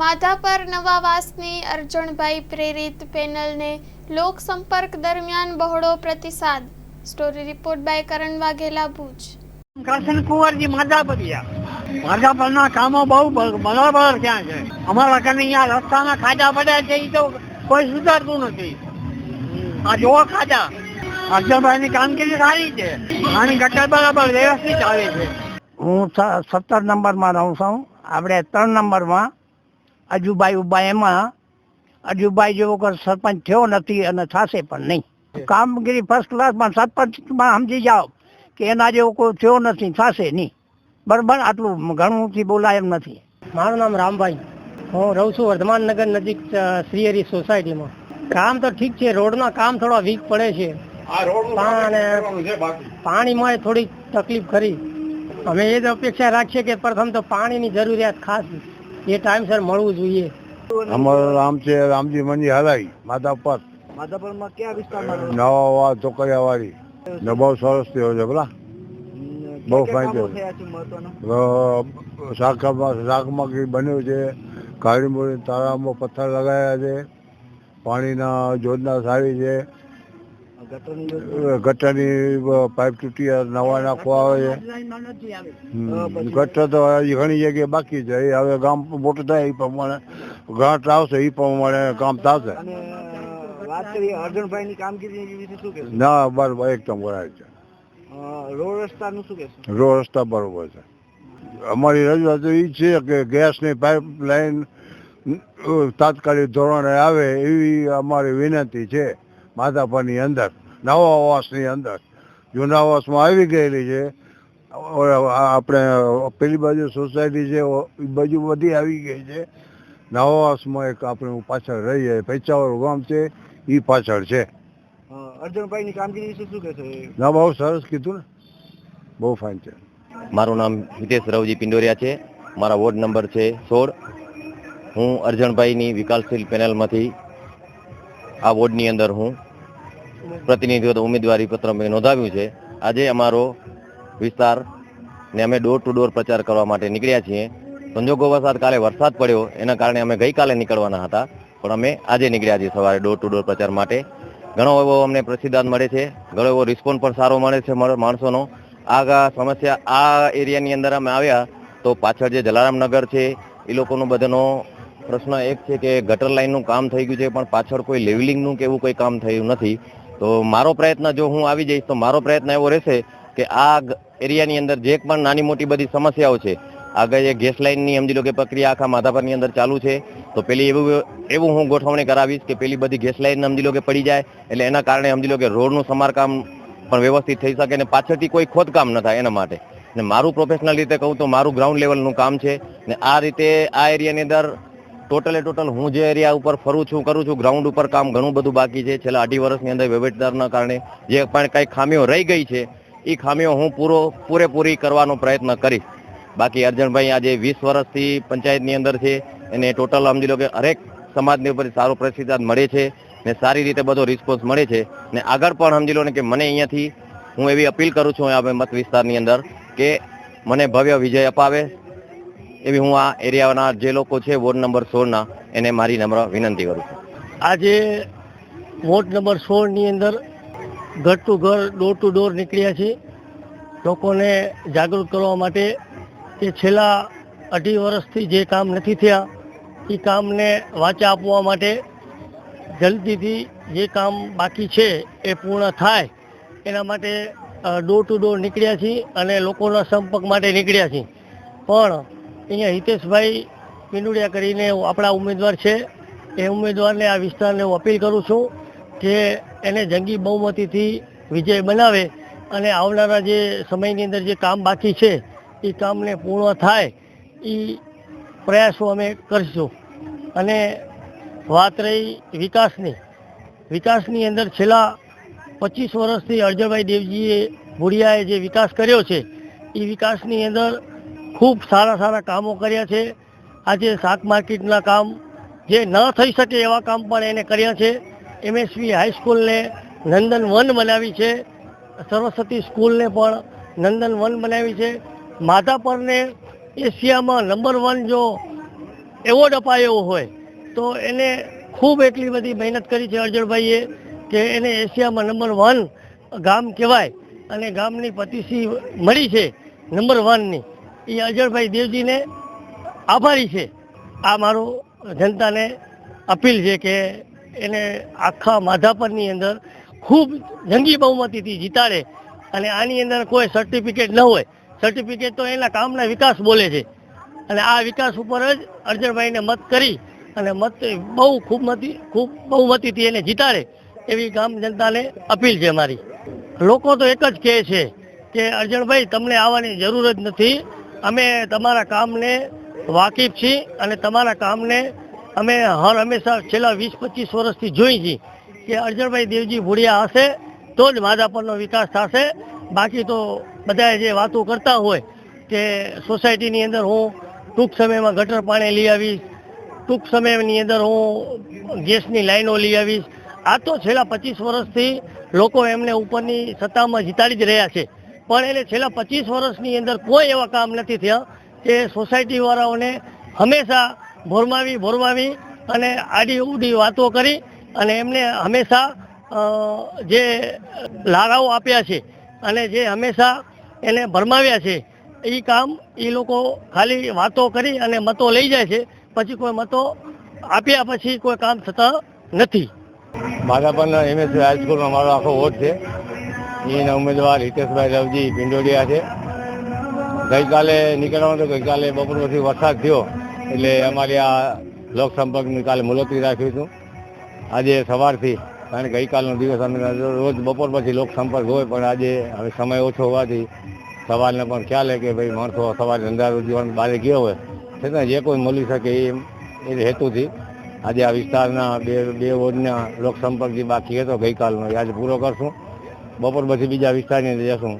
માધાપર નવાવાસની અર્જુનભાઈ પ્રેરિત પેનલને લોકસંપર્ક દરમિયાન બહોળો પ્રતિસાદ. Story report by Karan Vaghela Bhuj. Karshan Kunvarji Madhapariya માધાપરના કામો બહુ બરાબર ત્યાં છે. અમારા કને અહીંયા રસ્તાના ખાડા પડ્યા છે એ તો કોઈ સુધારતું નથી. આ જોવો ખાડા. અર્જનભાઈની કામગીરી સારી છે. આની ગટર બરાબર વ્યવસ્થિત આવે છે. હું સત્તર નંબરમાં રહું છું. આપણે ત્રણ નંબરમાં અજુભાઈ ઊભા એમાં. અજુભાઈ જેવો કોઈ સરપંચ થયો નથી અને થશે પણ નહીં. કામગીરી ફર્સ્ટ ક્લાસમાં સરપંચમાં સમજી જાઓ કે એના જેવો કોઈ થયો નથી થશે નહીં. બરાબર? આટલું ઘણુંથી બોલાય એમ નથી. મારું નામ રામભાઈ. હું રહું છું વર્ધમાન નગર નજીક શ્રીહરી સોસાયટીમાં. કામ તો ઠીક છે રોડના કામ થોડા વીક પડે છે. પણ પાણીમાં થોડી તકલીફ ખરી. અમે એ જ અપેક્ષા રાખીએ કે પ્રથમ તો પાણીની જરૂરિયાત ખાસ એ ટાઈમસર મળવું જોઈએ. અમારું નામ છે રામજી મંજી હરાઈ માધાપર. પર માધાપુરમાં કયા વિસ્તારમાં નવા વા ચોકડિયા વાળી ને બહુ સરસ થયો છે બોલા બહુ ફાયદો. થયો શાકમાં શાકમાં કંઈ બન્યું છે? કાળી મોડી તારામાં પથ્થર લગાવ્યા છે. પાણીના યોજના સારી છે. ગટરની પાઇપ તૂટી નવા નાખવા આવે. છે ગટર તો ઘણી જગ્યાએ બાકી છે. એ હવે ગામ મોટું થાય એ પ્રમાણે ગ્રાન્ટ આવશે એ પ્રમાણે કામ થશે. ના બરાબર એકદમ બરાબર છે. રોડ રસ્તા બરોબર છે. અમારી રજૂઆત એ છે કે ગેસની પાઇપ લાઈન તાત્કાલિક ધોરણે આવે એવી અમારી વિનંતી છે. માધાપરની અંદર નવા આવાસની અંદર. જૂના વાસમાં આવી ગયેલી છે. આપણે પેલી બાજુ સોસાયટી છે એ બાજુ બધી આવી ગઈ છે. નવાવાસમાં એક આપણે પાછળ રહી જાય પૈચાવાળું ગામ છે એ પાછળ છે. અર્જુનભાઈની કામગીરી વિશે શું કહેશો ના બહુ સરસ કીધું ને. બહુ ફાઇન છે. મારું નામ હિતેશ રાવજી પિંડોરિયા છે. મારા વોર્ડ નંબર છે સોળ. હું અર્જણભાઈની વિકાસશીલ પેનલમાંથી આ વોર્ડની અંદર હું પ્રતિનિધિત્વ ઉમેદવારી પત્ર મેં નોંધાવ્યું છે. આજે અમારો વિસ્તાર ને અમે ડોર ટુ ડોર પ્રચાર કરવા માટે નીકળ્યા છીએ. સંજોગો વરસાદ કાલે વરસાદ પડ્યો, એના કારણે અમે ગઈકાલે નીકળવાના હતા, પણ અમે આજે નીકળ્યા છીએ સવારે ડોર ટુ ડોર પ્રચાર માટે. ઘણો એવો અમને પ્રતિસાદ મળે છે, ઘણો એવો રિસ્પોન્સ પણ સારો મળે છે માણસોનો. આ સમસ્યા આ એરિયાની અંદર અમે આવ્યા, તો પાછળ જે જલારામનગર છે, એ લોકોનો બધાનો પ્રશ્ન એક છે કે ગટર લાઇનનું કામ થઈ ગયું છે, પણ પાછળ કોઈ લેવલિંગનું કે એવું કોઈ કામ થયું નથી. તો મારો પ્રયત્ન જો હું આવી જઈશ, તો મારો પ્રયત્ન એવો રહેશે કે આ એરિયાની અંદર જે પણ નાની મોટી બધી સમસ્યાઓ છે, આગળ જે ગેસ લાઇનની સમજી લો કે પ્રક્રિયા આખા માધાપરની અંદર ચાલુ છે, તો પેલી એવું એવું હું ગોઠવણી કરાવીશ કે પેલી બધી ગેસ લાઇન સમજી લો કે પડી જાય, એટલે એના કારણે સમજી લો કે રોડનું સમારકામ પણ વ્યવસ્થિત થઈ શકે અને પાછળથી કોઈ ખોદકામ ન થાય એના માટે. ને મારું પ્રોફેશનલ રીતે કહું તો મારું ગ્રાઉન્ડ લેવલનું કામ છે, ને આ રીતે આ એરિયાની અંદર ટોટલે ટોટલ હું જે એરિયા ઉપર ફરું છું, કરું છું ગ્રાઉન્ડ ઉપર કામ ઘણું બધું બાકી છે. છેલ્લા અઢી વર્ષની અંદર વહીવટદારના કારણે જે પણ કંઈ ખામીઓ રહી ગઈ છે એ ખામીઓ હું પૂરો, પૂરેપૂરી કરવાનો પ્રયત્ન કરીશ. બાકી અર્જણભાઈ, આજે વીસ વર્ષથી પંચાયતની અંદર છે, એને ટોટલ સમજી લો કે હરેક સમાજની ઉપર સારો પ્રતિસાદ મળે છે ને સારી રીતે બધો રિસ્પોન્સ મળે છે. ને આગળ પણ સમજી લો ને કે મને અહીંયાથી હું એવી અપીલ કરું છું, આ મત વિસ્તારની અંદર, કે મને ભવ્ય વિજય અપાવે એવી હું આ એરિયાના જે લોકો છે, વોર્ડ નંબર સોળના, એને મારી નમ્ર વિનંતી કરું છું. આજે વોર્ડ નંબર સોળની અંદર ઘર ટુ ઘર, ડોર ટુ ડોર નીકળ્યા છીએ. લોકોને જાગૃત કરવા માટે કે છેલ્લા અઢી વર્ષથી જે કામ નથી થયા, એ કામને વાચા આપવા માટે જલ્દીથી જે કામ બાકી છે, એ પૂર્ણ થાય. એના માટે ડોર ટુ ડોર નીકળ્યા છીએ અને લોકોના સંપર્ક માટે નીકળ્યા છીએ. પણ અહીંયા હિતેશભાઈ પિંડુડિયા કરીને આપણા ઉમેદવાર છે. એ ઉમેદવારને આ વિસ્તારને હું અપીલ કરું છું કે એને જંગી બહુમતીથી વિજય બનાવે અને આવનારા જે સમયની અંદર જે કામ બાકી છે, એ કામને પૂર્ણ થાય, એ પ્રયાસો અમે કરીશું. અને વાત રહી વિકાસની. વિકાસની અંદર છેલ્લા પચીસ વર્ષથી અર્જણભાઈ દેવજીએ ભુડિયાએ જે વિકાસ કર્યો છે, એ વિકાસની અંદર ખૂબ સારા સારા કામો કર્યા છે. આજે શાક માર્કેટના કામ જે ન થઈ શકે એવા કામ પણ એને કર્યા છે. એમએસવી હાઈસ્કૂલને નંદન વન બનાવી છે. સરસ્વતી સ્કૂલને પણ નંદન વન બનાવી છે. માધાપરને એશિયામાં નંબર વન જો એવોર્ડ અપાયો હોય તો એને ખૂબ એટલી બધી મહેનત કરી છે અર્જણભાઈએ કે એને એશિયામાં નંબર વન ગામ કહેવાય અને ગામની પતિસી મળી છે નંબર વનની. એ અજળભાઈ દેવજીને આભારી છે. આ મારું જનતાને અપીલ છે કે એને આખા માધાપરની અંદર ખૂબ જંગી બહુમતીથી જીતાડે અને આની અંદર કોઈ સર્ટિફિકેટ ન હોય. સર્ટિફિકેટ તો એના કામના વિકાસ બોલે છે. અને આ વિકાસ ઉપર જ અર્જણભાઈને મત કરી અને મત બહુ ખૂબ મતી, ખૂબ બહુમતીથી એને જીતાડે એવી ગામ જનતાને અપીલ છે મારી. લોકો તો એક જ કહે છે કે અર્જણભાઈ તમને આવવાની જરૂર જ નથી. અમે તમારા કામને વાકેફ છીએ અને તમારા કામને અમે હર હંમેશા છેલ્લા વીસ, પચીસ વર્ષથી જોઈ છીએ કે અર્જણભાઈ દેવજી ભૂડિયા હશે તો જ માધાપરનો વિકાસ થશે. બાકી તો બધા જે વાતો કરતા હોય કે સોસાયટીની અંદર હું ટૂંક સમયમાં ગટર પાણી લઈ આવીશ, ટૂંક સમયની અંદર હું ગેસની લાઈનો લઈ આવીશ. આ તો છેલ્લા પચીસ વર્ષથી લોકો એમને ઉપરની સત્તામાં જીતાડી જ રહ્યા છે. પણ એને છેલ્લા પચીસ વર્ષની અંદર કોઈ એવા કામ નથી થયા કે સોસાયટીવાળાઓને હંમેશા ભોરમાવી ભોરમાવી અને આડી ઉડી વાતો કરી અને એમને હંમેશા જે લારાઓ આપ્યા છે અને જે હંમેશા એને ભરમાવ્યા છે એ કામ એ લોકો ખાલી વાતો કરી અને મતો લઈ જાય છે. પછી કોઈ મતો આપ્યા પછી કોઈ કામ થતા નથી. મારા પણ એમએસ હાઈસ્કૂલમાં મારો આખો વોટ છે. એના ઉમેદવાર હિતેશભાઈ રવજી પિંડોડિયા છે. ગઈકાલે નીકળવાનું તો ગઈકાલે બપોર પછી વરસાદ થયો એટલે અમારી આ લોકસંપર્કની કાલે મુલતવી રાખ્યું હતું. આજે સવારથી, કારણ કે ગઈકાલનો દિવસ અમે રોજ બપોર પછી લોકસંપર્ક હોય, પણ આજે હવે સમય ઓછો હોવાથી સવારને પણ ખ્યાલ હે કે ભાઈ માણસો સવારે ધંધા રોજીવાન બહાર ગયો હોય. છતાં જે કોઈ મળી શકે એ હેતુથી આજે આ વિસ્તારના બે બે વોર્ડના લોકસંપર્ક જે બાકી હતો. ગઈકાલનો એ આજે પૂરો કરશું. બપોર પછી બીજા વિસ્તારની જશું.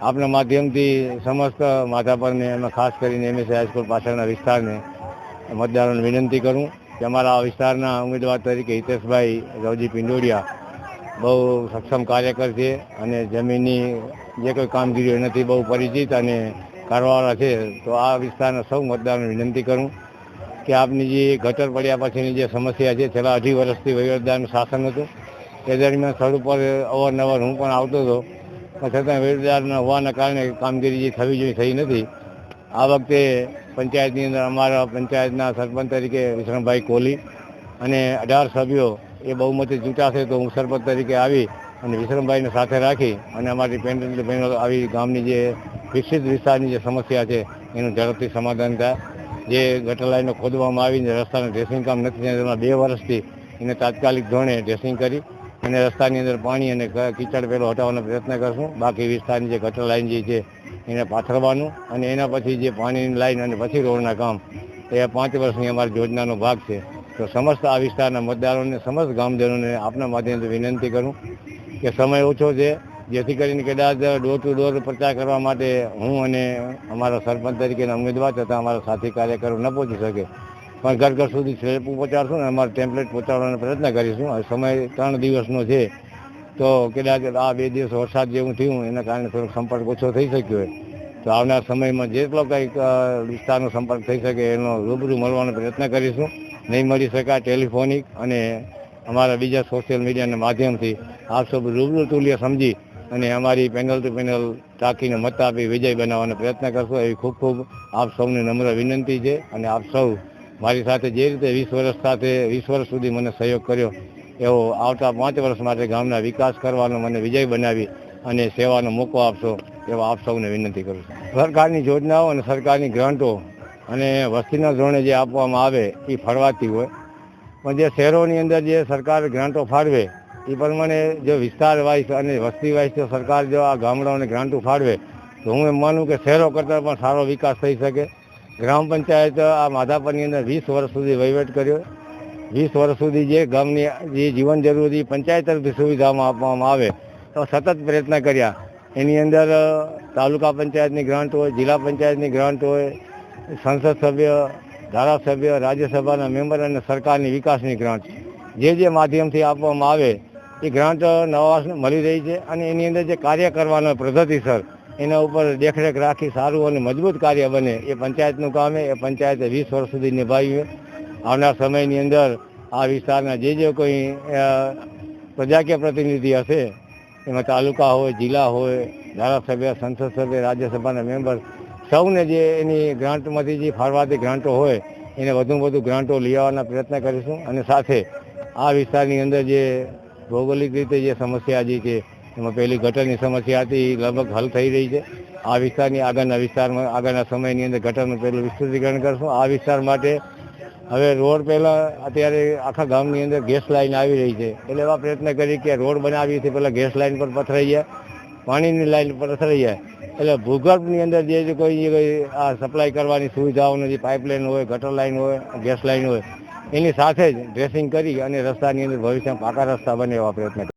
આપના માધ્યમથી સમસ્ત માધાપરને એમાં ખાસ કરીને એમએસએ હાઈસ્કૂલ પાછળના વિસ્તારને મતદારોને વિનંતી કરું કે અમારા આ વિસ્તારના ઉમેદવાર તરીકે હિતેશભાઈ રવજી પિંડોડિયા બહુ સક્ષમ કાર્યકર છે અને જમીનની જે કોઈ કામગીરી એનાથી બહુ પરિચિત અને કરવાવાળા છે, તો આ વિસ્તારના સૌ મતદારોને વિનંતી કરું કે આપની જે ગટર પડ્યા પછીની જે સમસ્યા છે, છેલ્લા અઢી વર્ષથી વહીવટદારનું શાસન હતું દરમિયાન સ્થળ ઉપર અવારનવાર હું પણ આવતો હતો. પણ છતાં વેરદારના હોવાના કારણે કામગીરી જે થવી જોઈએ થઈ નથી. આ વખતે પંચાયતની અંદર અમારા પંચાયતના સરપંચ તરીકે વિશ્રમભાઈ કોહલી અને અઢાર સભ્યો એ બહુમતી ચૂંટાશે તો હું સરપંચ તરીકે આવી અને વિશ્રમભાઈને સાથે રાખી અને અમારી પેનલ પેનલ આવી ગામની જે વિકસિત વિસ્તારની જે સમસ્યા છે એનું ઝડપથી સમાધાન થાય. જે ગટર લાઈનો ખોદવામાં આવીને રસ્તાનું ડ્રેસિંગ કામ નથી તેમાં બે વર્ષથી એને તાત્કાલિક ધોરણે ડ્રેસિંગ કરી અને રસ્તાની અંદર પાણી અને કીચડ પેલો હટાવવાનો પ્રયત્ન કરશું. બાકી વિસ્તારની જે ગટર લાઈન જે છે, એને પાથરવાનું અને એના પછી જે પાણીની લાઈન અને પછી રોડના કામ, એ પાંચ વર્ષની અમારી યોજનાનો ભાગ છે. તો સમસ્ત આ વિસ્તારના મતદારોને, સમસ્ત ગામજનોને આપના માધ્યમથી વિનંતી કરું કે સમય ઓછો છે. જેથી કરીને કદાચ ડોર ટુ ડોર પ્રચાર કરવા માટે હું અને અમારા સરપંચ તરીકેના ઉમેદવાર તથા અમારા સાથી કાર્યકરો ન પહોંચી શકે. પણ ઘર ઘર સુધી સ્લેપ પહોંચાડશું ને અમારે ટેમ્પલેટ પહોંચાડવાનો પ્રયત્ન કરીશું. આ સમય ત્રણ દિવસનો છે, તો કદાચ આ બે દિવસ વરસાદ જેવું થયું, એના કારણે થોડોક સંપર્ક ઓછો થઈ શક્યો હોય. તો આવનાર સમયમાં જેટલો કંઈક વિસ્તારનો સંપર્ક થઈ શકે એનો રૂબરૂ મળવાનો પ્રયત્ન કરીશું. નહીં મળી શકાય ટેલિફોનિક અને અમારા બીજા સોશિયલ મીડિયાના માધ્યમથી આપ સૌ રૂબરૂ તુલ્ય સમજી અને અમારી પેનલ ટુ પેનલ ટાંકીને મત આપી વિજય બનાવવાનો પ્રયત્ન કરશો. એવી ખૂબ ખૂબ આપ સૌને નમ્ર વિનંતી છે અને આપ સૌ મારી સાથે જે રીતે વીસ વર્ષ સાથે, વીસ વર્ષ સુધી મને સહયોગ કર્યો, એવો આવતા પાંચ વર્ષ માટે ગામના વિકાસ કરવાનો મને વિજય બનાવી અને સેવાનો મોકો આપશો, એવા આપ સૌને વિનંતી કરું છું. સરકારની યોજનાઓ અને સરકારની ગ્રાન્ટો અને વસ્તીના ધોરણે જે આપવામાં આવે, એ ફળવાતી હોય. પણ જે શહેરોની અંદર જે સરકાર ગ્રાન્ટો ફાળવે, એ પ્રમાણે જો વિસ્તાર વાઇઝ અને વસ્તી વાઇઝ જો સરકાર જો આ ગામડાઓને ગ્રાન્ટો ફાળવે, તો હું એમ માનું કે શહેરો કરતાં પણ સારો વિકાસ થઈ શકે. ગ્રામ પંચાયત આ માધાપરની અંદર વીસ વર્ષ સુધી વહીવટ કર્યો. વીસ વર્ષ સુધી જે ગામની જે જીવન જરૂરી પંચાયત તરફથી સુવિધામાં આપવામાં આવે, તો સતત પ્રયત્ન કર્યા. એની અંદર તાલુકા પંચાયતની ગ્રાન્ટ હોય, જિલ્લા પંચાયતની ગ્રાન્ટ હોય, સંસદ સભ્ય, ધારાસભ્ય, રાજ્યસભાના મેમ્બર અને સરકારની વિકાસની ગ્રાન્ટ. જે જે માધ્યમથી આપવામાં આવે, એ ગ્રાન્ટ નવા મળી રહી છે અને એની અંદર જે કાર્ય કરવાનો પદ્ધતિસર એના ઉપર દેખરેખ રાખી સારું અને મજબૂત કાર્ય બને. એ પંચાયતનું કામ એ પંચાયતે વીસ વર્ષ સુધી નિભાવ્યું. આવનાર સમયની અંદર આ વિસ્તારના જે જે કોઈ પ્રજાકીય પ્રતિનિધિ હશે, એમાં તાલુકા હોય, જિલ્લા હોય, ધારાસભ્ય, સંસદ સભ્ય, રાજ્યસભાના મેમ્બર, સૌને જે એની ગ્રાન્ટમાંથી જે ફાળવાતી ગ્રાન્ટો હોય, એને વધુ વધુ ગ્રાન્ટો લઈ આવવાના પ્રયત્ન કરીશું. અને સાથે આ વિસ્તારની અંદર જે ભૌગોલિક રીતે જે સમસ્યા જે છે એમાં પહેલી ગટરની સમસ્યા હતી લગભગ હલ થઈ રહી છે. આ વિસ્તારની આગળના વિસ્તારમાં, આગળના સમયની અંદર ગટરનું પહેલું વિસ્તૃતિકરણ કરશું. આ વિસ્તાર માટે હવે રોડ પહેલાં અત્યારે આખા ગામની અંદર ગેસ લાઇન આવી રહી છે. એટલે એવા પ્રયત્ન કરી કે રોડ બનાવી છે પહેલાં ગેસ લાઇન પર પથરાઈ જાય પાણીની લાઇન પર પથરાઈ જાય એટલે ભૂગર્ભની અંદર જે કોઈ કોઈ આ સપ્લાય કરવાની સુવિધાઓની જે પાઇપલાઇન હોય, ગટર લાઇન હોય, ગેસ લાઇન હોય, એની સાથે જ ડ્રેસિંગ કરી અને રસ્તાની અંદર ભવિષ્યમાં પાકા રસ્તા બને એવા પ્રયત્ન.